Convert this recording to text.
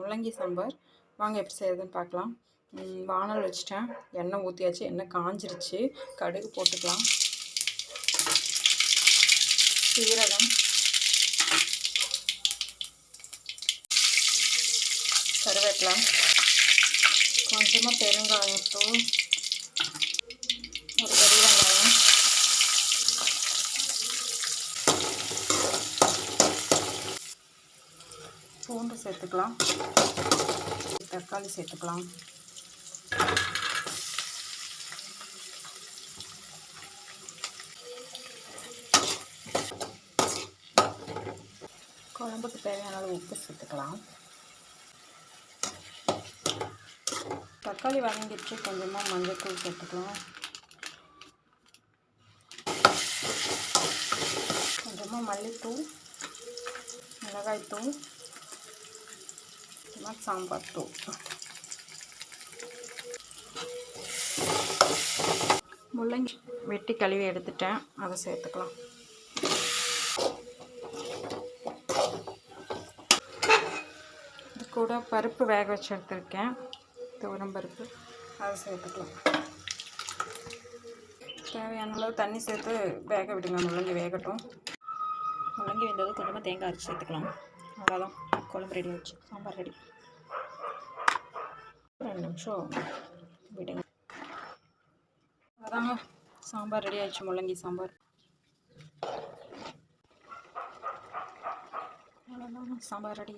முள்ளங்கி சாம்பார். வாங்க எப்படி செய்யறதுன்னு பார்க்கலாம். வானல் வச்சுட்டேன். எண்ணெய் ஊற்றியாச்சு எண்ணெய் காஞ்சிருச்சு. கடுகு போட்டுக்கலாம். சீரகம். கருவேப்பிலை. கொஞ்சமாக பெருங்காயத்தூள் சேர்த்துக்கலாம். தக்காளி சேர்த்துக்கலாம். குழம்புக்கு தேவையான அளவு உப்பு சேர்த்துக்கலாம். தக்காளி வதங்கிடுச்சு கொஞ்சமாக மஞ்சள்தூள் சேர்த்துக்கலாம். கொஞ்சமாக மல்லித்தூள் மிளகாய்த்தூள் கொஞ்சமாக சாம்பார் தூள் முள்ளங்கி வெட்டி கழுவி எடுத்துட்டேன். அதை சேர்த்துக்கலாம். இது கூட பருப்பு வேக வச்சு எடுத்துருக்கேன். துவரம் பருப்பு. அதை சேர்த்துக்கலாம். தேவையான அளவு தண்ணி சேர்த்து வேக விடுங்க. முள்ளங்கி வேகட்டும். முள்ளங்கி வெந்தது கொஞ்சமாக தேங்காய் அரைச்சி சேர்த்துக்கலாம். அவ்வளோதான் குழம்பு ரெடி வச்சு சாம்பார் ரெடி நிமிஷம் விடுங்க. அதாங்க சாம்பார் ரெடி ஆயிடுச்சு முள்ளங்கி சாம்பார். அவ்வளோதாங்க சாம்பார் ரெடி